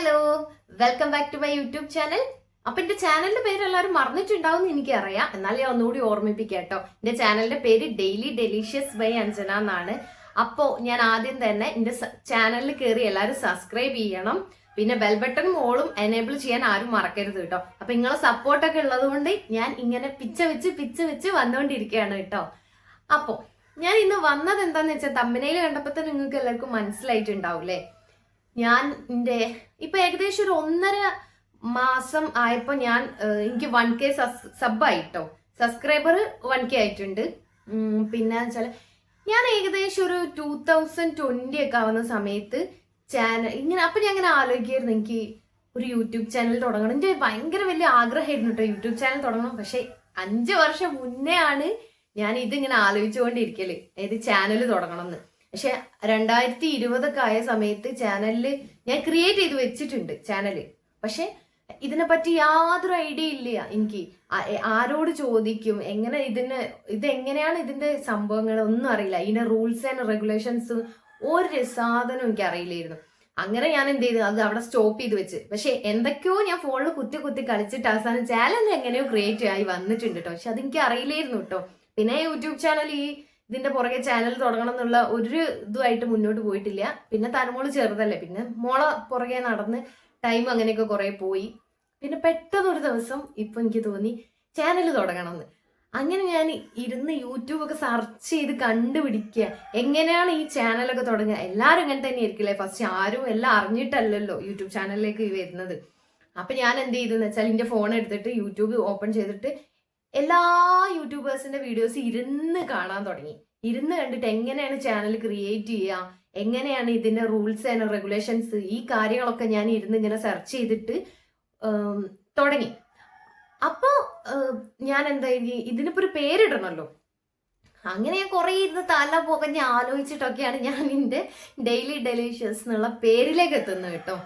Hello welcome back to my YouTube channel അപ്പൊ എന്റെ ചാനലിന്റെ പേര് എല്ലാവരും മറന്നിട്ടുണ്ടാവും എന്ന് എനിക്കറിയാം. എന്നാൽ ഞാൻ ഒന്നുകൂടി ഓർമ്മിപ്പിക്കാം കേട്ടോ. എന്റെ ചാനലിന്റെ പേര് ഡെയിലി ഡെലീഷ്യസ് ബൈ അഞ്ജന എന്നാണ്. അപ്പോ ഞാൻ ആദ്യം തന്നെ എന്റെ ചാനലിൽ കയറി എല്ലാവരും സബ്സ്ക്രൈബ് ചെയ്യണം. പിന്നെ ബെൽ ബട്ടൺ മോളും എനേബിൾ ചെയ്യാൻ ആരും മറക്കരുത് കേട്ടോ. അപ്പൊ നിങ്ങളെ സപ്പോർട്ടൊക്കെ ഉള്ളത് കൊണ്ട് ഞാൻ ഇങ്ങനെ പിച്ച വെച്ച് പിച്ച വെച്ച് വന്നുകൊണ്ടിരിക്കുകയാണ് കേട്ടോ. അപ്പോ ഞാൻ ഇന്ന് വന്നത് എന്താന്ന് വെച്ചാൽ തമ്പനയിൽ കണ്ടപ്പോ തന്നെ നിങ്ങൾക്ക് എല്ലാവർക്കും മനസ്സിലായിട്ടുണ്ടാവൂലേ ഞാൻ എന്റെ ഇപ്പൊ ഏകദേശം ഒരു ഒന്നര മാസം ആയപ്പോൾ ഞാൻ എനിക്ക് വൺ കെ സബ് ആയിട്ടോ സബ്സ്ക്രൈബർ വൺ കെ ആയിട്ടുണ്ട്. പിന്നെ വെച്ചാൽ ഞാൻ ഏകദേശം ഒരു ടൂ തൗസൻഡ് ട്വന്റി ഒക്കെ ആവുന്ന സമയത്ത് ചാനൽ ഇങ്ങനെ അപ്പൊ ഞാൻ ഇങ്ങനെ ആലോചിക്കായിരുന്നു. എനിക്ക് ഒരു യൂട്യൂബ് ചാനൽ തുടങ്ങണം. എന്റെ ഭയങ്കര വലിയ ആഗ്രഹമായിരുന്നു കേട്ടോ യൂട്യൂബ് ചാനൽ തുടങ്ങണം. പക്ഷെ അഞ്ച് വർഷം മുന്നേ ആണ് ഞാൻ ഇതിങ്ങനെ ആലോചിച്ചുകൊണ്ടിരിക്കൽ. ഏത് ചാനൽ തുടങ്ങണം എന്ന് പക്ഷെ രണ്ടായിരത്തി ഇരുപതൊക്കെ ആയ സമയത്ത് ചാനലിൽ ഞാൻ ക്രിയേറ്റ് ചെയ്ത് വെച്ചിട്ടുണ്ട് ചാനൽ പക്ഷെ ഇതിനെപ്പറ്റി യാതൊരു ഐഡിയ ഇല്ല എനിക്ക്. ആരോട് ചോദിക്കും? എങ്ങനെ ഇതിന് ഇതെങ്ങനെയാണ് ഇതിന്റെ സംഭവങ്ങൾ ഒന്നും അറിയില്ല. ഇതിന്റെ റൂൾസ് ആൻഡ് റെഗുലേഷൻസ് ഒരു സാധനം എനിക്ക് അറിയില്ലായിരുന്നു. അങ്ങനെ ഞാൻ എന്ത് ചെയ്തു? അത് അവിടെ സ്റ്റോപ്പ് ചെയ്ത് വെച്ച്. പക്ഷെ എന്തൊക്കെയോ ഞാൻ ഫോണിൽ കുത്തി കുത്തി കളിച്ചിട്ട് അവസാനം ചാനൽ എങ്ങനെയോ ക്രിയേറ്റ് ആയി വന്നിട്ടുണ്ട് കേട്ടോ പക്ഷെ അതെനിക്ക് അറിയില്ലായിരുന്നു കേട്ടോ പിന്നെ യൂട്യൂബ് ചാനൽ ഈ ഇതിന്റെ പുറകെ ചാനൽ തുടങ്ങണം എന്നുള്ള ഒരു ഇതുമായിട്ട് മുന്നോട്ട് പോയിട്ടില്ല. പിന്നെ തലമോൾ ചെറുതല്ലേ. പിന്നെ മോളെ പുറകെ നടന്ന് ടൈം അങ്ങനെയൊക്കെ കുറെ പോയി. പിന്നെ പെട്ടെന്ന് ഒരു ദിവസം ഇപ്പൊ എനിക്ക് തോന്നി ചാനൽ തുടങ്ങണം എന്ന് അങ്ങനെ ഞാൻ ഇരുന്ന് യൂട്യൂബ് ഒക്കെ സെർച്ച് ചെയ്ത് കണ്ടുപിടിക്കുക. എങ്ങനെയാണ് ഈ ചാനലൊക്കെ തുടങ്ങുക? എല്ലാവരും ഇങ്ങനെ തന്നെ ആയിരിക്കില്ലേ ഫസ്റ്റ് ആരും എല്ലാം അറിഞ്ഞിട്ടല്ലല്ലോ യൂട്യൂബ് ചാനലിലേക്ക് വരുന്നത്. അപ്പൊ ഞാൻ എന്ത് ചെയ്തെന്ന് വെച്ചാൽ എന്റെ ഫോൺ എടുത്തിട്ട് യൂട്യൂബ് ഓപ്പൺ ചെയ്തിട്ട് എല്ലാ യൂട്യൂബേഴ്സിന്റെ വീഡിയോസ് ഇരുന്ന് കാണാൻ തുടങ്ങി. ഇരുന്ന് കണ്ടിട്ട് എങ്ങനെയാണ് ചാനൽ ക്രിയേറ്റ് ചെയ്യുക? എങ്ങനെയാണ് ഇതിന്റെ റൂൾസ് ആൻഡ് റെഗുലേഷൻസ് ഈ കാര്യങ്ങളൊക്കെ ഞാൻ ഇരുന്ന് ഇങ്ങനെ സെർച്ച് ചെയ്തിട്ട് തുടങ്ങി. അപ്പോ ഞാൻ എന്താ ഈ- ഇതിനിപ്പോ ഒരു പേരിടണമല്ലോ അങ്ങനെ ഞാൻ കുറെ ഇരുന്ന് തല പുകഞ്ഞ് ആലോചിച്ചിട്ടൊക്കെയാണ് ഞാൻ എന്റെ ഡെയിലി ഡെലീഷ്യസ് എന്നുള്ള പേരിലേക്ക് എത്തുന്നത് കേട്ടോ.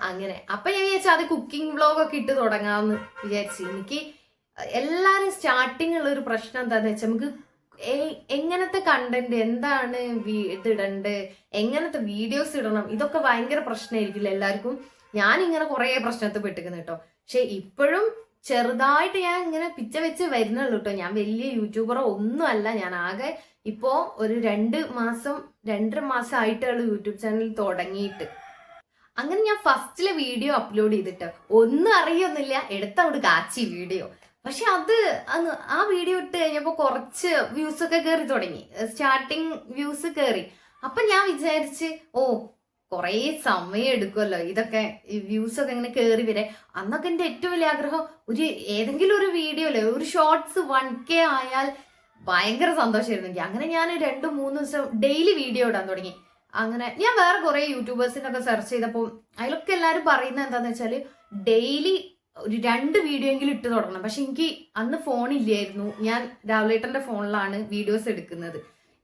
അങ്ങനെ. അപ്പൊ ഞാൻ വിചാരിച്ചു അത് കുക്കിംഗ് വ്ളോഗൊക്കെ ഇട്ട് തുടങ്ങാമെന്ന് വിചാരിച്ചു. എനിക്ക് എല്ലാരും സ്റ്റാർട്ടിങ് ഉള്ള ഒരു പ്രശ്നം എന്താന്ന് വെച്ചാൽ നമുക്ക് എങ്ങനത്തെ കണ്ടന്റ് എന്താണ് ഇതിടണ്ട് എങ്ങനത്തെ വീഡിയോസ് ഇടണം ഇതൊക്കെ ഭയങ്കര പ്രശ്നമായിരിക്കില്ല എല്ലാവർക്കും ഞാൻ ഇങ്ങനെ കുറെ പ്രശ്നത്തിൽ പെട്ടിക്കുന്നു കേട്ടോ. പക്ഷെ ഇപ്പോഴും ചെറുതായിട്ട് ഞാൻ ഇങ്ങനെ പിച്ച വെച്ച് വരുന്നുള്ളൂ കേട്ടോ. ഞാൻ വലിയ യൂട്യൂബറോ ഒന്നും അല്ല. ഞാൻ ആകെ ഇപ്പോ ഒരു രണ്ട് മാസം രണ്ടര മാസം ആയിട്ടുള്ള യൂട്യൂബ് ചാനൽ തുടങ്ങിയിട്ട്. അങ്ങനെ ഞാൻ ഫസ്റ്റിലെ വീഡിയോ അപ്ലോഡ് ചെയ്തിട്ട്. ഒന്നും അറിയൊന്നുമില്ല. എടുത്തവിടെ കാച്ചി വീഡിയോ. പക്ഷെ അത് അന്ന് ആ വീഡിയോ ഇട്ട് കഴിഞ്ഞപ്പോൾ കുറച്ച് വ്യൂസ് ഒക്കെ കയറി തുടങ്ങി. സ്റ്റാർട്ടിങ് വ്യൂസ് കയറി അപ്പൊ ഞാൻ വിചാരിച്ച് ഓ കുറേ സമയം എടുക്കുമല്ലോ ഇതൊക്കെ വ്യൂസ് ഒക്കെ ഇങ്ങനെ കയറി വരെ. അന്നൊക്കെ എന്റെ ഏറ്റവും വലിയ ആഗ്രഹം ഒരു ഏതെങ്കിലും ഒരു വീഡിയോ അല്ലേ ഒരു ഷോർട്സ് വൺ കെ ആയാൽ ഭയങ്കര സന്തോഷമായിരുന്നു എനിക്ക് അങ്ങനെ ഞാൻ രണ്ട് മൂന്ന് ദിവസം ഡെയിലി വീഡിയോ ഇടാൻ തുടങ്ങി. അങ്ങനെ ഞാൻ വേറെ കുറെ യൂട്യൂബേഴ്സിനൊക്കെ സെർച്ച് ചെയ്തപ്പോൾ അതിലൊക്കെ എല്ലാവരും പറയുന്നത് എന്താന്ന് വെച്ചാൽ ഡെയിലി ഒരു രണ്ട് വീഡിയോ എങ്കിലും ഇട്ട് തുടങ്ങണം. പക്ഷെ എനിക്ക് അന്ന് ഫോൺ ഇല്ലായിരുന്നു. ഞാൻ രാവിലേട്ടന്റെ ഫോണിലാണ് വീഡിയോസ് എടുക്കുന്നത്.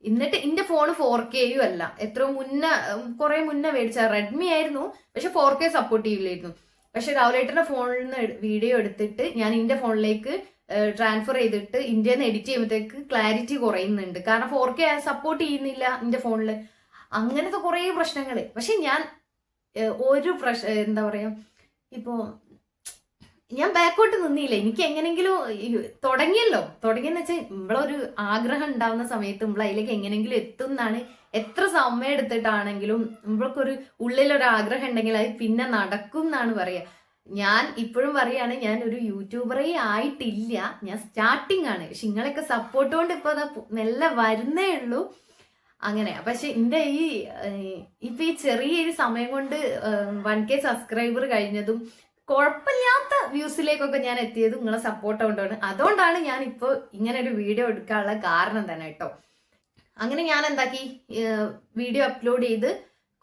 എന്നിട്ട് എന്റെ ഫോൺ ഫോർ കെയും അല്ല. എത്രയോ മുന്നേ കുറെ മുന്നേ മേടിച്ച. റെഡ്മി ആയിരുന്നു. പക്ഷെ ഫോർ കെ സപ്പോർട്ട് ചെയ്യില്ലായിരുന്നു പക്ഷെ രാവിലേട്ടന്റെ ഫോണിൽ നിന്ന് വീഡിയോ എടുത്തിട്ട് ഞാൻ എന്റെ ഫോണിലേക്ക് ട്രാൻസ്ഫർ ചെയ്തിട്ട് ഇന്ത്യയിൽ നിന്ന് എഡിറ്റ് ചെയ്യുമ്പോഴത്തേക്ക് ക്ലാരിറ്റി കുറയുന്നുണ്ട്. കാരണം ഫോർ കെ സപ്പോർട്ട് ചെയ്യുന്നില്ല എന്റെ ഫോണിൽ അങ്ങനത്തെ കുറേ പ്രശ്നങ്ങൾ പക്ഷെ ഞാൻ ഒരു പ്രശ്ന എന്താ പറയാ ഇപ്പോ ഞാൻ ബാക്കോട്ട് നിന്നില്ല. എനിക്ക് എങ്ങനെങ്കിലും തുടങ്ങിയല്ലോ. തുടങ്ങിയെന്ന് വെച്ചാൽ നമ്മളൊരു ആഗ്രഹം ഉണ്ടാവുന്ന സമയത്ത് നമ്മൾ അതിലേക്ക് എങ്ങനെങ്കിലും എത്തും എന്നാണ് എത്ര സമയം എടുത്തിട്ടാണെങ്കിലും നമ്മൾക്കൊരു ഉള്ളിലൊരു ആഗ്രഹം ഉണ്ടെങ്കിൽ അത് പിന്നെ നടക്കും എന്നാണ് പറയുക ഞാൻ ഇപ്പോഴും പറയാണ് ഞാൻ ഒരു യൂട്യൂബറേ ആയിട്ടില്ല. ഞാൻ സ്റ്റാർട്ടിങ് ആണ്. പക്ഷെ നിങ്ങളൊക്കെ സപ്പോർട്ട് കൊണ്ട് ഇപ്പൊ നല്ല വരുന്നേ ഉള്ളൂ. അങ്ങനെ. പക്ഷെ എന്റെ ഈ ഇപ്പൊ ഈ ചെറിയൊരു സമയം കൊണ്ട് വൺ കെ സബ്സ്ക്രൈബർ കഴിഞ്ഞതും കുഴപ്പമില്ലാത്ത വ്യൂസിലേക്കൊക്കെ ഞാൻ എത്തിയത് നിങ്ങളെ സപ്പോർട്ട് കൊണ്ടാണ്. അതുകൊണ്ടാണ് ഞാൻ ഇപ്പോൾ ഇങ്ങനെ ഒരു വീഡിയോ എടുക്കാനുള്ള കാരണം തന്നെ കേട്ടോ. അങ്ങനെ ഞാൻ എന്താക്കി? വീഡിയോ അപ്ലോഡ് ചെയ്ത്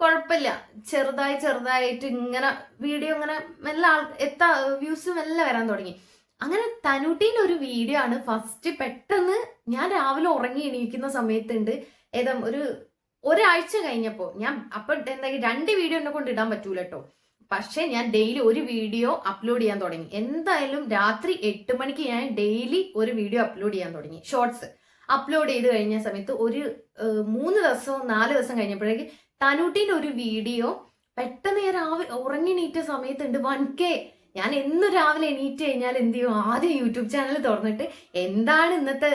കുഴപ്പമില്ല. ചെറുതായി ചെറുതായിട്ട് ഇങ്ങനെ വീഡിയോ ഇങ്ങനെ മെല്ലെ ആൾ എത്താ വ്യൂസ് മെല്ലെ വരാൻ തുടങ്ങി. അങ്ങനെ തനുട്ടീന്റെ ഒരു വീഡിയോ ആണ് ഫസ്റ്റ് പെട്ടെന്ന് ഞാൻ രാവിലെ ഉറങ്ങി എണീക്കുന്ന സമയത്തുണ്ട്. ഏതാ ഒരു ഒരാഴ്ച കഴിഞ്ഞപ്പോൾ ഞാൻ അപ്പൊ എന്താ രണ്ട് വീഡിയോ എന്നെ കൊണ്ട് ഇടാൻ പറ്റൂല കേട്ടോ. പക്ഷെ ഞാൻ ഡെയിലി ഒരു വീഡിയോ അപ്ലോഡ് ചെയ്യാൻ തുടങ്ങി. എന്തായാലും രാത്രി എട്ട് മണിക്ക് ഞാൻ ഡെയിലി ഒരു വീഡിയോ അപ്ലോഡ് ചെയ്യാൻ തുടങ്ങി. ഷോർട്സ് അപ്ലോഡ് ചെയ്ത് കഴിഞ്ഞ സമയത്ത് ഒരു മൂന്ന് ദിവസവും നാല് ദിവസം കഴിഞ്ഞപ്പോഴേക്ക് തനൂട്ടിന്റെ ഒരു വീഡിയോ പെട്ടെന്ന് ഞാൻ രാവിലെ ഉറങ്ങി എണീറ്റ സമയത്തുണ്ട്. വൺ കെ ഞാൻ എന്നും രാവിലെ എണീറ്റ് കഴിഞ്ഞാൽ എന്ത് ചെയ്യും? ആദ്യം യൂട്യൂബ് ചാനൽ തുറന്നിട്ട് എന്താണ് ഇന്നത്തെ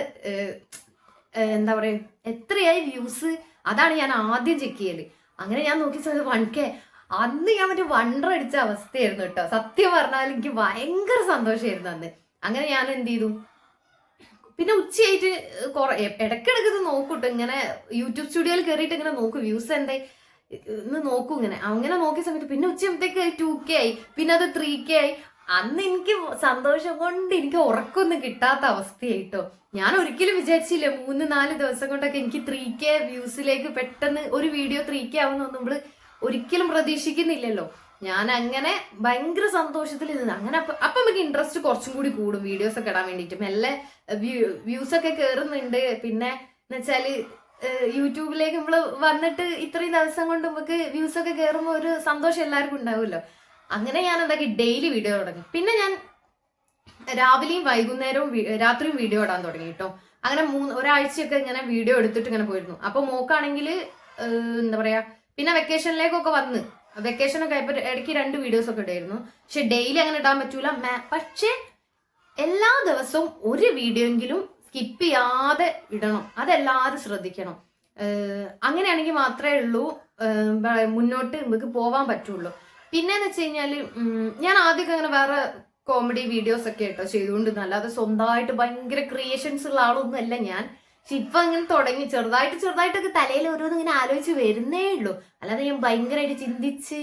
എന്താ പറയുക എത്രയായി വ്യൂസ് അതാണ് ഞാൻ ആദ്യം ചെക്ക് ചെയ്യൽ. അങ്ങനെ ഞാൻ നോക്കി സമയത്ത് വൺ കെ അന്ന് ഞാൻ മറ്റേ വണ്ടർ അടിച്ച അവസ്ഥയായിരുന്നു കേട്ടോ. സത്യം പറഞ്ഞാൽ എനിക്ക് ഭയങ്കര സന്തോഷമായിരുന്നു അന്ന്. അങ്ങനെ ഞാൻ എന്ത് ചെയ്തു? പിന്നെ ഉച്ചയായിട്ട് കുറെ ഇടയ്ക്കിടയ്ക്ക് ഇത് നോക്കൂട്ടോ ഇങ്ങനെ യൂട്യൂബ് സ്റ്റുഡിയോയിൽ കയറിയിട്ട് ഇങ്ങനെ നോക്കും. വ്യൂസ് എന്തേ ഇന്ന് നോക്കൂ ഇങ്ങനെ. അങ്ങനെ നോക്കിയ സമയത്ത് പിന്നെ ഉച്ചയാകുമ്പത്തേക്ക് ടു കെ ആയി. പിന്നെ അത് ത്രീ കെ ആയി. അന്ന് എനിക്ക് സന്തോഷം കൊണ്ട് എനിക്ക് ഉറക്കമൊന്നും കിട്ടാത്ത അവസ്ഥയായിട്ടോ ഞാൻ ഒരിക്കലും വിചാരിച്ചില്ല മൂന്ന് നാല് ദിവസം കൊണ്ടൊക്കെ എനിക്ക് ത്രീ കെ വ്യൂസിലേക്ക് പെട്ടെന്ന് ഒരു വീഡിയോ ത്രീ കെ ആവുന്ന നമ്മൾ ഒരിക്കലും പ്രതീക്ഷിക്കുന്നില്ലല്ലോ. ഞാൻ അങ്ങനെ ഭയങ്കര സന്തോഷത്തിൽ ഇരുന്ന് അങ്ങനെ അപ്പൊ നമുക്ക് ഇൻട്രസ്റ്റ് കുറച്ചും കൂടി കൂടും. വീഡിയോസ് ഒക്കെ ഇടാൻ വേണ്ടിയിട്ട്. മെല്ലെ വ്യൂസ് ഒക്കെ കേറുന്നുണ്ട്. പിന്നെ എന്ന് വെച്ചാൽ യൂട്യൂബിലേക്ക് നമ്മൾ വന്നിട്ട് ഇത്രയും ദിവസം കൊണ്ട് നമുക്ക് വ്യൂസ് ഒക്കെ കേറുമ്പോൾ ഒരു സന്തോഷം എല്ലാവർക്കും ഉണ്ടാവുമല്ലോ. അങ്ങനെ ഞാൻ എന്താക്കി ഡെയിലി വീഡിയോ തുടങ്ങി. പിന്നെ ഞാൻ രാവിലെയും വൈകുന്നേരവും രാത്രിയും വീഡിയോ ഇടാൻ തുടങ്ങി കേട്ടോ അങ്ങനെ മൂന്ന് ഒരാഴ്ചയൊക്കെ ഇങ്ങനെ വീഡിയോ എടുത്തിട്ട് ഇങ്ങനെ പോയിരുന്നു. അപ്പൊ മോക്കാണെങ്കിൽ എന്താ പറയാ പിന്നെ വെക്കേഷനിലേക്കൊക്കെ വന്ന്. വെക്കേഷനൊക്കെ ആയപ്പോ ഇടയ്ക്ക് രണ്ട് വീഡിയോസ് ഒക്കെ ഇടായിരുന്നു പക്ഷെ ഡെയിലി അങ്ങനെ ഇടാൻ പറ്റൂല. പക്ഷേ എല്ലാ ദിവസവും ഒരു വീഡിയോ എങ്കിലും സ്കിപ്പ് ചെയ്യാതെ ഇടണം. അതെല്ലാവരും ശ്രദ്ധിക്കണം. അങ്ങനെയാണെങ്കിൽ മാത്രമേ ഉള്ളൂ. മുന്നോട്ട് നമുക്ക് പോവാൻ പറ്റുള്ളൂ. പിന്നെന്ന് വെച്ച് കഴിഞ്ഞാൽ ഞാൻ ആദ്യമൊക്കെ അങ്ങനെ വേറെ കോമഡി വീഡിയോസ് ഒക്കെ കേട്ടോ ചെയ്തുകൊണ്ടിരുന്നു അത് സ്വന്തമായിട്ട് ഭയങ്കര ക്രിയേഷൻസ് ഉള്ള ആളൊന്നും അല്ല ഞാൻ. പക്ഷെ ഇപ്പൊ ഇങ്ങനെ തുടങ്ങി. ചെറുതായിട്ട് ചെറുതായിട്ടൊക്കെ തലയിൽ ഓരോന്ന് ഇങ്ങനെ ആലോചിച്ച് വരുന്നേ ഉള്ളൂ. അല്ലാതെ ഞാൻ ഭയങ്കരമായിട്ട് ചിന്തിച്ച്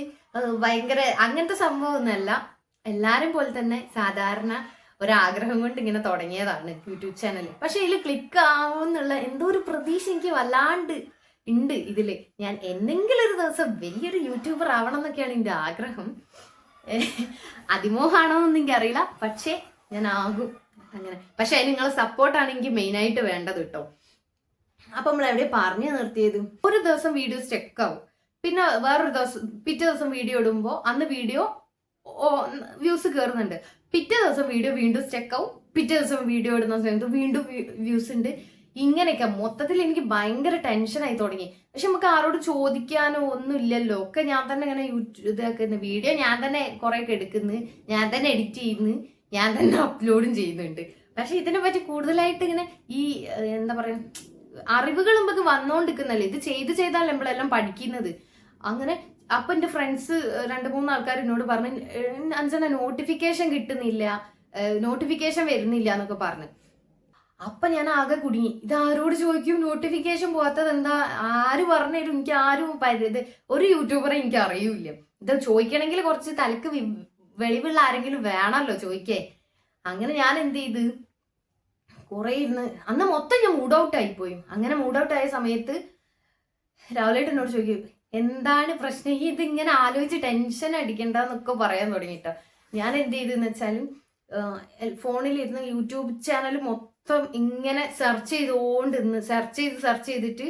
ഭയങ്കര അങ്ങനത്തെ സംഭവം ഒന്നല്ല എല്ലാരും പോലെ തന്നെ സാധാരണ ഒരാഗ്രഹം കൊണ്ട് ഇങ്ങനെ തുടങ്ങിയതാണ് യൂട്യൂബ് ചാനൽ പക്ഷെ ഇതിൽ ക്ലിക്ക് ആവുമെന്നുള്ള എന്തോ ഒരു പ്രതീക്ഷ എനിക്ക് വല്ലാണ്ട് ഉണ്ട് ഇതിൽ. ഞാൻ എന്തെങ്കിലും ഒരു ദിവസം വലിയൊരു യൂട്യൂബർ ആവണം എന്നൊക്കെയാണ് എന്റെ ആഗ്രഹം. അതിമോഹാണോ എന്ന് എനിക്കറിയില്ല. പക്ഷേ ഞാൻ ആകും അങ്ങനെ. പക്ഷെ അതിന് നിങ്ങളെ സപ്പോർട്ടാണ് എനിക്ക് മെയിൻ ആയിട്ട് വേണ്ടത് കേട്ടോ അപ്പൊ നമ്മൾ എവിടെ പറഞ്ഞു നിർത്തിയത്? ഒരു ദിവസം വീഡിയോ സ്റ്റെക്ക് ആവും. പിന്നെ വേറൊരു ദിവസം പിറ്റേ ദിവസം വീഡിയോ ഇടുമ്പോൾ അന്ന് വീഡിയോ വ്യൂസ് കയറുന്നുണ്ട് പിറ്റേ ദിവസം വീഡിയോ വീണ്ടും സ്റ്റെക്ക് ആവും. പിറ്റേ ദിവസം വീഡിയോ ഇടുന്ന സമയത്ത് വീണ്ടും വ്യൂസ് ഉണ്ട്. ഇങ്ങനെയൊക്കെ മൊത്തത്തിൽ എനിക്ക് ഭയങ്കര ടെൻഷനായി തുടങ്ങി. പക്ഷെ നമുക്ക് ആരോട് ചോദിക്കാനോ ഒന്നും ഇല്ലല്ലോ. ഒക്കെ ഞാൻ തന്നെ ഇങ്ങനെ യൂട്യൂബ് ഇതാക്കുന്ന വീഡിയോ ഞാൻ തന്നെ കുറെ ഒക്കെ എടുക്കുന്നു. ഞാൻ തന്നെ എഡിറ്റ് ചെയ്യുന്നു. ഞാൻ തന്നെ അപ്ലോഡും ചെയ്യുന്നുണ്ട്. പക്ഷെ ഇതിനെ പറ്റി കൂടുതലായിട്ട് ഇങ്ങനെ ഈ എന്താ പറയാ അറിവുകൾ നമുക്ക് വന്നോണ്ടിരിക്കുന്നല്ലേ? ഇത് ചെയ്ത് ചെയ്താൽ നമ്മളെല്ലാം പഠിക്കുന്നത്. അങ്ങനെ അപ്പൊ എന്റെ ഫ്രണ്ട്സ് രണ്ട് മൂന്ന് ആൾക്കാർ എന്നോട് പറഞ്ഞു അഞ്ചന നോട്ടിഫിക്കേഷൻ കിട്ടുന്നില്ല. നോട്ടിഫിക്കേഷൻ വരുന്നില്ല എന്നൊക്കെ പറഞ്ഞു. അപ്പൊ ഞാൻ ആകെ കുടുങ്ങി. ഇത് ആരോട് ചോദിക്കും? നോട്ടിഫിക്കേഷൻ പോകാത്തത് എന്താ? ആര് പറഞ്ഞുതരും എനിക്ക് ആരും ഇത് ഒരു യൂട്യൂബറെ എനിക്ക് അറിയൂല ഇത് ചോദിക്കണമെങ്കിൽ കുറച്ച് തലക്ക് വെളിവുള്ള ആരെങ്കിലും വേണമല്ലോ ചോദിക്കേ. അങ്ങനെ ഞാൻ എന്ത് ചെയ്ത്? കുറെ ഇരുന്ന് അന്ന് മൊത്തം ഞാൻ മൂഡ് ഔട്ട് ആയിപ്പോയി അങ്ങനെ മൂഡ് ഔട്ട് ആയ സമയത്ത് രാവിലെ എന്നോട് ചോദിക്കും എന്താണ് പ്രശ്നം? ഈ ഇതിങ്ങനെ ആലോചിച്ച് ടെൻഷൻ അടിക്കണ്ടെന്നൊക്കെ പറയാൻ തുടങ്ങിട്ടോ. ഞാൻ എന്ത് ചെയ്തെന്ന് വെച്ചാലും ഫോണിലിരുന്ന് യൂട്യൂബ് ചാനൽ മൊത്തം ഇങ്ങനെ സെർച്ച് ചെയ്തുകൊണ്ട് ഇന്ന് സെർച്ച് ചെയ്ത് സെർച്ച് ചെയ്തിട്ട്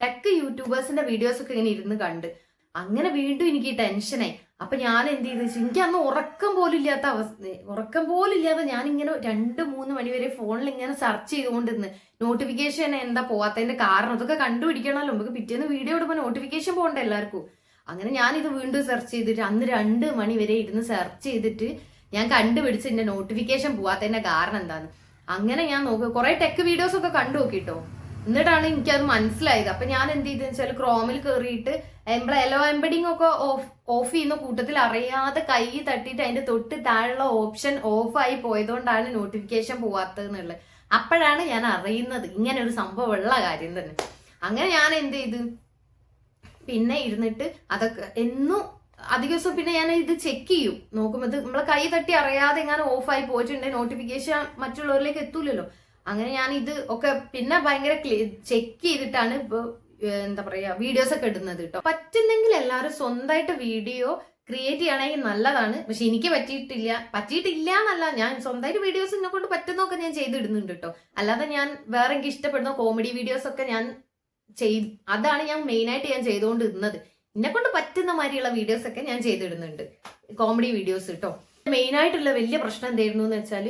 ടെക് യൂട്യൂബേഴ്സിന്റെ വീഡിയോസ് ഒക്കെ ഇങ്ങനെ ഇരുന്ന് കണ്ട്. അങ്ങനെ വീണ്ടും എനിക്ക് ടെൻഷനായി. അപ്പൊ ഞാൻ എന്ത് ചെയ്തു വെച്ചാൽ എനിക്ക് അന്ന് ഉറക്കം പോലില്ലാത്ത അവസ്ഥ ഉറക്കം പോലും ഇല്ലാതെ ഞാൻ ഇങ്ങനെ രണ്ട് മൂന്ന് മണി വരെ ഫോണിൽ ഇങ്ങനെ സെർച്ച് ചെയ്തുകൊണ്ടിരുന്ന് നോട്ടിഫിക്കേഷൻ എന്താ പോവാത്തതിന്റെ കാരണം അതൊക്കെ കണ്ടുപിടിക്കണമല്ലോ നമുക്ക് പിറ്റേന്ന് വീഡിയോ ഇടുമ്പോൾ നോട്ടിഫിക്കേഷൻ പോകണ്ട എല്ലാവർക്കും. അങ്ങനെ ഞാൻ ഇത് വീണ്ടും സെർച്ച് ചെയ്തിട്ട് അന്ന് രണ്ട് മണി വരെ ഇരുന്ന് സെർച്ച് ചെയ്തിട്ട് ഞാൻ കണ്ടുപിടിച്ച് എന്റെ നോട്ടിഫിക്കേഷൻ പോവാത്തതിന്റെ കാരണം എന്താന്ന്. അങ്ങനെ ഞാൻ നോക്കുക കുറെ ടെക് വീഡിയോസ് ഒക്കെ കണ്ടു നോക്കിട്ടോ എന്നിട്ടാണ് എനിക്കത് മനസ്സിലായത്. അപ്പൊ ഞാൻ എന്ത് ചെയ്തെന്ന് വെച്ചാൽ ക്രോമിൽ കയറിയിട്ട് നമ്മളെ എലോ എംബഡിങ് ഒക്കെ ഓഫ് ഓഫ് ചെയ്യുന്ന കൂട്ടത്തിൽ അറിയാതെ കൈ തട്ടിയിട്ട് അതിന്റെ തൊട്ട് താഴെയുള്ള ഓപ്ഷൻ ഓഫായി പോയതുകൊണ്ടാണ് നോട്ടിഫിക്കേഷൻ പോവാത്തത് എന്നുള്ളത് അപ്പോഴാണ് ഞാൻ അറിയുന്നത് ഇങ്ങനെ ഒരു സംഭവം ഉള്ള കാര്യം തന്നെ. അങ്ങനെ ഞാൻ എന്ത് ചെയ്ത്? പിന്നെ ഇരുന്നിട്ട് അതൊക്കെ എന്നും അധിക ദിവസം പിന്നെ ഞാൻ ഇത് ചെക്ക് ചെയ്യും. നോക്കുമ്പോൾ നമ്മളെ കൈ തട്ടി അറിയാതെ എങ്ങനെ ഓഫായി പോയിട്ടുണ്ടെങ്കിൽ നോട്ടിഫിക്കേഷൻ മറ്റുള്ളവരിലേക്ക് എത്തൂലല്ലോ. അങ്ങനെ ഞാൻ ഇത് ഒക്കെ പിന്നെ ഭയങ്കര ചെക്ക് ചെയ്തിട്ടാണ് ഇപ്പൊ എന്താ പറയാ വീഡിയോസ് ഒക്കെ ഇടുന്നത് കേട്ടോ പറ്റുന്നെങ്കിൽ എല്ലാവരും സ്വന്തമായിട്ട് വീഡിയോ ക്രിയേറ്റ് ചെയ്യണമെങ്കിൽ നല്ലതാണ്. പക്ഷെ എനിക്ക് പറ്റിയിട്ടില്ല. പറ്റിയിട്ടില്ല എന്നല്ല ഞാൻ സ്വന്തമായിട്ട് വീഡിയോസ് എന്നെ കൊണ്ട് പറ്റുന്നൊക്കെ ഞാൻ ചെയ്തിടുന്നുണ്ട് കേട്ടോ അല്ലാതെ ഞാൻ വേറെ എനിക്ക് ഇഷ്ടപ്പെടുന്ന കോമഡി വീഡിയോസ് ഒക്കെ ഞാൻ ചെയ്ത് അതാണ് ഞാൻ മെയിനായിട്ട് ഞാൻ ചെയ്തുകൊണ്ട് ഇരുന്നത് എന്നെ കൊണ്ട് പറ്റുന്ന മാതിരിയുള്ള വീഡിയോസ് ഒക്കെ ഞാൻ ചെയ്തിടുന്നുണ്ട്. കോമഡി വീഡിയോസ് കേട്ടോ മെയിനായിട്ടുള്ള വലിയ പ്രശ്നം എന്തായിരുന്നു എന്ന് വെച്ചാൽ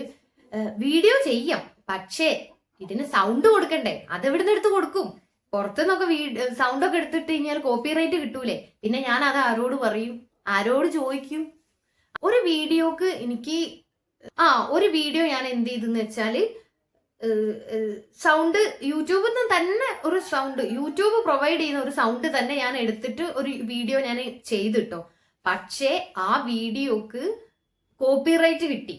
വീഡിയോ ചെയ്യാം. പക്ഷേ ഇതിന് സൗണ്ട് കൊടുക്കണ്ടേ? അത് എവിടുന്ന് എടുത്ത് കൊടുക്കും. പുറത്തുനിന്നൊക്കെ വീട് സൗണ്ട് ഒക്കെ എടുത്തിട്ട് കഴിഞ്ഞാൽ കോപ്പി റൈറ്റ് കിട്ടൂലേ? പിന്നെ ഞാൻ അത് ആരോട് പറയും? ആരോട് ചോദിക്കും? ഒരു വീഡിയോക്ക് എനിക്ക് ആ ഒരു വീഡിയോ ഞാൻ എന്ത് ചെയ്തെന്ന് വെച്ചാൽ സൗണ്ട് യൂട്യൂബിൽ നിന്ന് തന്നെ ഒരു സൗണ്ട് യൂട്യൂബ് പ്രൊവൈഡ് ചെയ്യുന്ന ഒരു സൗണ്ട് തന്നെ ഞാൻ എടുത്തിട്ട് ഒരു വീഡിയോ ഞാൻ ചെയ്തിട്ടോ. പക്ഷേ ആ വീഡിയോക്ക് കോപ്പിറൈറ്റ് കിട്ടി.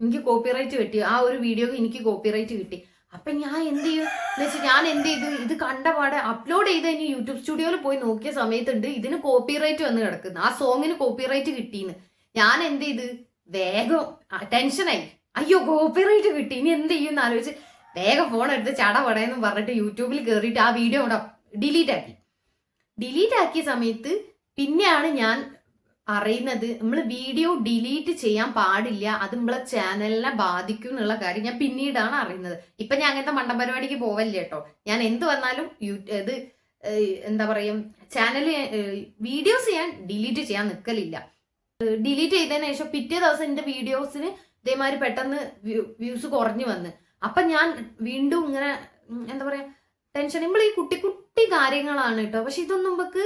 എനിക്ക് കോപ്പിറൈറ്റ് കിട്ടി. ആ ഒരു വീഡിയോക്ക് എനിക്ക് കോപ്പിറൈറ്റ് കിട്ടി. അപ്പൊ ഞാൻ എന്ത് ചെയ്യും? എന്ന് വെച്ചാൽ ഞാൻ എന്ത് ചെയ്തു? ഇത് കണ്ട പാടെ അപ്ലോഡ് ചെയ്ത് കഴിഞ്ഞ് യൂട്യൂബ് സ്റ്റുഡിയോയിൽ പോയി നോക്കിയ സമയത്തുണ്ട് ഇതിന് കോപ്പിറൈറ്റ് വന്ന് കിടക്കുന്നു. ആ സോങ്ങിന് കോപ്പിറൈറ്റ് കിട്ടിന്ന്. ഞാൻ എന്ത് ചെയ്ത്? വേഗം ടെൻഷനായി അയ്യോ കോപ്പിറൈറ്റ് കിട്ടി. ഇനി എന്ത് ചെയ്യും എന്ന് ആലോചിച്ച് വേഗം ഫോൺ എടുത്ത് ചട പടയെന്നും പറഞ്ഞിട്ട് യൂട്യൂബിൽ കയറിയിട്ട് ആ വീഡിയോ അവിടെ ഡിലീറ്റ് ആക്കി. ഡിലീറ്റ് ആക്കിയ സമയത്ത് പിന്നെയാണ് ഞാൻ അറിയുന്നത്. നമ്മൾ വീഡിയോ ഡിലീറ്റ് ചെയ്യാൻ പാടില്ല. അത് നമ്മളെ ചാനലിനെ ബാധിക്കും എന്നുള്ള കാര്യം ഞാൻ പിന്നീടാണ് അറിയുന്നത്. ഇപ്പൊ ഞാൻ അങ്ങനത്തെ മണ്ടം പരിപാടിക്ക് പോവല്ലേ കേട്ടോ ഞാൻ എന്ത് വന്നാലും ഇത് എന്താ പറയും ചാനൽ വീഡിയോസ് ഞാൻ ഡിലീറ്റ് ചെയ്യാൻ നിൽക്കലില്ല ഡിലീറ്റ് ചെയ്തതിന് ശേഷം പിറ്റേ ദിവസം എന്റെ വീഡിയോസിന് ഇതേമാതിരി പെട്ടെന്ന് വ്യൂസ് കുറഞ്ഞു വന്ന്. അപ്പൊ ഞാൻ വീണ്ടും ഇങ്ങനെ എന്താ പറയാ ടെൻഷൻ നമ്മൾ ഈ കുട്ടി കുട്ടി കാര്യങ്ങളാണ് കേട്ടോ പക്ഷെ ഇതൊന്നും നമുക്ക്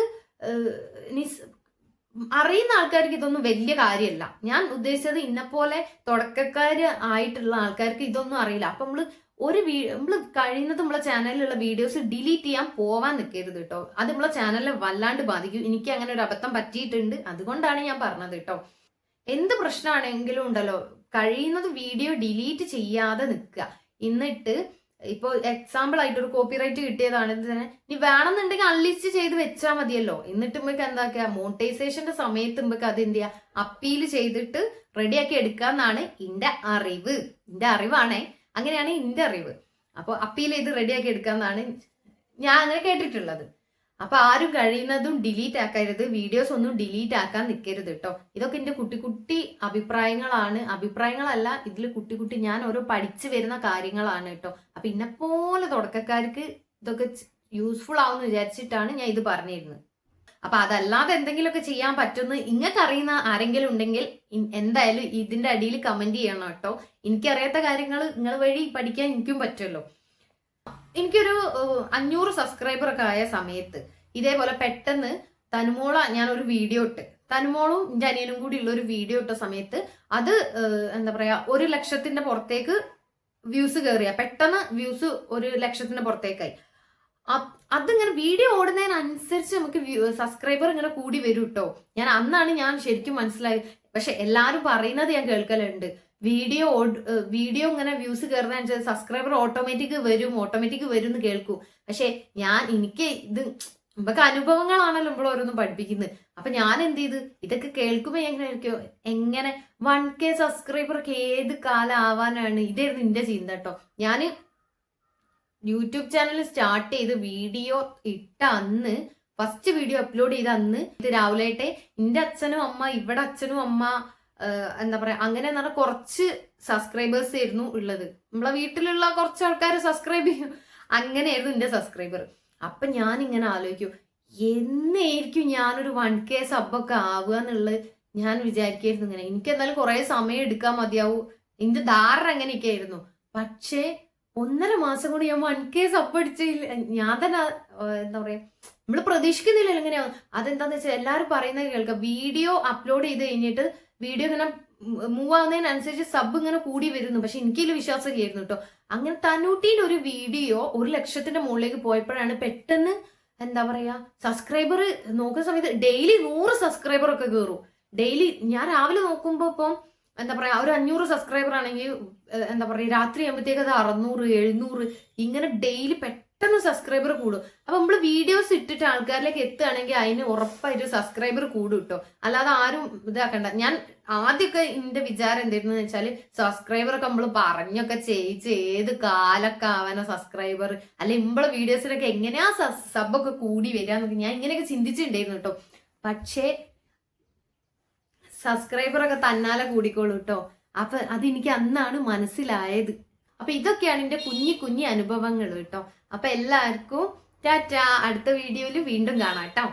അറിയുന്ന ആൾക്കാർക്ക് ഇതൊന്നും വലിയ കാര്യമല്ല. ഞാൻ ഉദ്ദേശിച്ചത് ഇന്നെപ്പോലെ തുടക്കക്കാര് ആയിട്ടുള്ള ആൾക്കാർക്ക് ഇതൊന്നും അറിയില്ല. അപ്പൊ നമ്മൾ ഒരു വീ നമ്മൾ കഴിയുന്നത് നമ്മളെ ചാനലിലുള്ള വീഡിയോസ് ഡിലീറ്റ് ചെയ്യാൻ പോവാൻ നിൽക്കരുത് കേട്ടോ. അത് നമ്മളെ ചാനലിനെ വല്ലാണ്ട് ബാധിക്കും. എനിക്ക് അങ്ങനെ ഒരു അബദ്ധം പറ്റിയിട്ടുണ്ട്. അതുകൊണ്ടാണ് ഞാൻ പറഞ്ഞത് കേട്ടോ. എന്ത് പ്രശ്നമാണെങ്കിലും ഉണ്ടല്ലോ കഴിയുന്നത് വീഡിയോ ഡിലീറ്റ് ചെയ്യാതെ നിൽക്കുക എന്നിട്ട് ഇപ്പോൾ എക്സാമ്പിൾ ആയിട്ട് ഒരു കോപ്പിറൈറ്റ് കിട്ടിയതാണ് ഇത് തന്നെ. ഇനി വേണമെന്നുണ്ടെങ്കിൽ അൺലിസ്റ്റ് ചെയ്ത് വെച്ചാൽ മതിയല്ലോ. എന്നിട്ട് നമുക്ക് എന്താക്കുക മോണിറ്റൈസേഷന്റെ സമയത്ത് നമുക്ക് അത് എന്ത് ചെയ്യുക അപ്പീൽ ചെയ്തിട്ട് റെഡിയാക്കി എടുക്കാന്നാണ് എന്റെ അറിവ്. എന്റെ അറിവാണേ. അങ്ങനെയാണ് എന്റെ അറിവ്. അപ്പോൾ അപ്പീൽ ചെയ്ത് റെഡിയാക്കി എടുക്കാന്നാണ് ഞാൻ അങ്ങനെ കേട്ടിട്ടുള്ളത്. അപ്പൊ ആരും കഴിയുന്നതും ഡിലീറ്റ് ആക്കരുത്. വീഡിയോസ് ഒന്നും ഡിലീറ്റ് ആക്കാൻ നിൽക്കരുത് കേട്ടോ ഇതൊക്കെ എന്റെ കുട്ടി കുട്ടി അഭിപ്രായങ്ങളാണ്. അഭിപ്രായങ്ങളല്ല ഇതിൽ കുട്ടി കുട്ടി ഞാൻ ഓരോ പഠിച്ചു വരുന്ന കാര്യങ്ങളാണ് കേട്ടോ അപ്പൊ പോലെ തുടക്കക്കാർക്ക് ഇതൊക്കെ യൂസ്ഫുൾ ആവുമെന്ന് വിചാരിച്ചിട്ടാണ് ഞാൻ ഇത് പറഞ്ഞിരുന്നത്. അപ്പൊ അതല്ലാതെ എന്തെങ്കിലുമൊക്കെ ചെയ്യാൻ പറ്റുന്ന ഇങ്ങക്ക് അറിയുന്ന ആരെങ്കിലും ഉണ്ടെങ്കിൽ എന്തായാലും ഇതിന്റെ അടിയിൽ കമന്റ് ചെയ്യണം കേട്ടോ. എനിക്കറിയാത്ത കാര്യങ്ങൾ നിങ്ങൾ വഴി പഠിക്കാൻ എനിക്കും പറ്റുമല്ലോ. എനിക്കൊരു അഞ്ഞൂറ് സബ്സ്ക്രൈബർ ഒക്കെ ആയ സമയത്ത് ഇതേപോലെ പെട്ടെന്ന് തനുമോള ഞാൻ ഒരു വീഡിയോ ഇട്ട് തനുമോളും എന്റെ അനിയനും കൂടി ഉള്ള ഒരു വീഡിയോ ഇട്ട സമയത്ത് അത് എന്താ പറയാ ഒരു ലക്ഷത്തിന്റെ പുറത്തേക്ക് വ്യൂസ് കയറിയ പെട്ടെന്ന് വ്യൂസ് ഒരു ലക്ഷത്തിന് പുറത്തേക്കായി. അതിങ്ങനെ വീഡിയോ ഓടുന്നതിനനുസരിച്ച് നമുക്ക് സബ്സ്ക്രൈബർ ഇങ്ങനെ കൂടി വരും കേട്ടോ ഞാൻ അന്നാണ് ഞാൻ ശരിക്കും മനസ്സിലായത്. പക്ഷെ എല്ലാരും പറയുന്നത് ഞാൻ കേൾക്കലുണ്ട്. വീഡിയോ വീഡിയോ ഇങ്ങനെ വ്യൂസ് കയറുന്ന സബ്സ്ക്രൈബർ ഓട്ടോമാറ്റിക് വരും ഓട്ടോമാറ്റിക് വരും എന്ന് കേൾക്കും. പക്ഷെ ഞാൻ എനിക്ക് ഇത് നമുക്ക് അനുഭവങ്ങളാണല്ലോ നമ്മൾ ഓരോന്നും പഠിപ്പിക്കുന്നത്. അപ്പൊ ഞാൻ എന്ത് ചെയ്ത്? ഇതൊക്കെ കേൾക്കുമ്പോ എങ്ങനെയായിരിക്കോ എങ്ങനെ? വൺ കെ സബ്സ്ക്രൈബർക്ക് ഏത് കാലം ആവാനാണ് ഇതായിരുന്നു എന്റെ ചിന്ത കേട്ടോ ഞാൻ യൂട്യൂബ് ചാനൽ സ്റ്റാർട്ട് ചെയ്ത് വീഡിയോ ഇട്ട അന്ന് ഫസ്റ്റ് വീഡിയോ അപ്ലോഡ് ചെയ്ത അന്ന് ഇത് രാവിലെ രാവിലെയായിട്ടെ എന്റെ അച്ഛനും അമ്മ ഇവിടെ അച്ഛനും അമ്മ എന്താ പറയാ അങ്ങനെ എന്ന് പറഞ്ഞാൽ കുറച്ച് സബ്സ്ക്രൈബേഴ്സ് ആയിരുന്നു ഉള്ളത്. നമ്മളെ വീട്ടിലുള്ള കുറച്ച് ആൾക്കാർ സബ്സ്ക്രൈബ് ചെയ്യും. അങ്ങനെയായിരുന്നു എന്റെ സബ്സ്ക്രൈബർ അപ്പൊ ഞാൻ ഇങ്ങനെ ആലോചിക്കും എന്നായിരിക്കും ഞാനൊരു വൺ കെ സബൊക്കെ ആവുക എന്നുള്ളത് ഞാൻ വിചാരിക്കായിരുന്നു ഇങ്ങനെ. എനിക്ക് എന്നാലും കുറെ സമയം എടുക്കാൻ മതിയാവും. എന്റെ ധാരണ അങ്ങനെയൊക്കെ ആയിരുന്നു പക്ഷേ ഒന്നര മാസം കൊണ്ട് ഞാൻ വൺ കെ സബ് അടിച്ചില്ല ഞാൻ തന്നെ എന്താ പറയാ നമ്മൾ പ്രതീക്ഷിക്കുന്നില്ലല്ലോ എങ്ങനെയാവും അതെന്താന്ന് വെച്ചാൽ എല്ലാവരും പറയുന്നത് കേൾക്കാം. വീഡിയോ അപ്ലോഡ് ചെയ്ത് കഴിഞ്ഞിട്ട് വീഡിയോ ഇങ്ങനെ മൂവ് ആവുന്നതിനനുസരിച്ച് സബ് ഇങ്ങനെ കൂടി വരുന്നു. പക്ഷെ എനിക്കതിൽ വിശ്വാസം ഇല്ലായിരുന്നു കേട്ടോ. അങ്ങനെ തന്നൂട്ടിയുടെ ഒരു വീഡിയോ ഒരു ലക്ഷത്തിന്റെ മുകളിലേക്ക് പോയപ്പോഴാണ് പെട്ടെന്ന് എന്താ പറയാ സബ്സ്ക്രൈബർ നോക്കുന്ന സമയത്ത് ഡെയിലി നൂറ് സബ്സ്ക്രൈബർ ഒക്കെ കയറും ഡെയിലി ഞാൻ രാവിലെ നോക്കുമ്പോ ഇപ്പം എന്താ പറയാ ഒരു അഞ്ഞൂറ് സബ്സ്ക്രൈബർ ആണെങ്കിൽ എന്താ പറയാ രാത്രി ആകുമ്പോഴത്തേക്ക് അത് അറുന്നൂറ് എഴുന്നൂറ് ഇങ്ങനെ ഡെയിലി പെട്ടെന്ന് സബ്സ്ക്രൈബർ കൂടും. അപ്പൊ നമ്മൾ വീഡിയോസ് ഇട്ടിട്ട് ആൾക്കാരിലേക്ക് എത്തുകയാണെങ്കിൽ അതിന് ഉറപ്പായിട്ട് സബ്സ്ക്രൈബർ കൂടും കേട്ടോ അല്ലാതെ ആരും ഇതാക്കണ്ട. ഞാൻ ആദ്യമൊക്കെ എന്റെ വിചാരം എന്തായിരുന്നു വെച്ചാൽ സബ്സ്ക്രൈബർ ഒക്കെ നമ്മൾ പറഞ്ഞൊക്കെ ചെയ്യിച്ച് ഏത് കാലൊക്കെ ആവാനാ സബ്സ്ക്രൈബർ അല്ലെ ഇമ്പളെ വീഡിയോസിലൊക്കെ എങ്ങനെയാ സബൊക്കെ കൂടി വരിക ഞാൻ ഇങ്ങനെയൊക്കെ ചിന്തിച്ചിട്ടുണ്ടായിരുന്നു കേട്ടോ പക്ഷേ സബ്സ്ക്രൈബറൊക്കെ തന്നാലെ കൂടിക്കോളൂ കേട്ടോ അപ്പൊ അതെനിക്ക് അന്നാണ് മനസ്സിലായത്. അപ്പൊ ഇതൊക്കെയാണ് എന്റെ കുഞ്ഞി കുഞ്ഞി അനുഭവങ്ങൾ കേട്ടോ. അപ്പൊ എല്ലാവർക്കും ടാറ്റ. അടുത്ത വീഡിയോയിൽ വീണ്ടും കാണാം കേട്ടോ.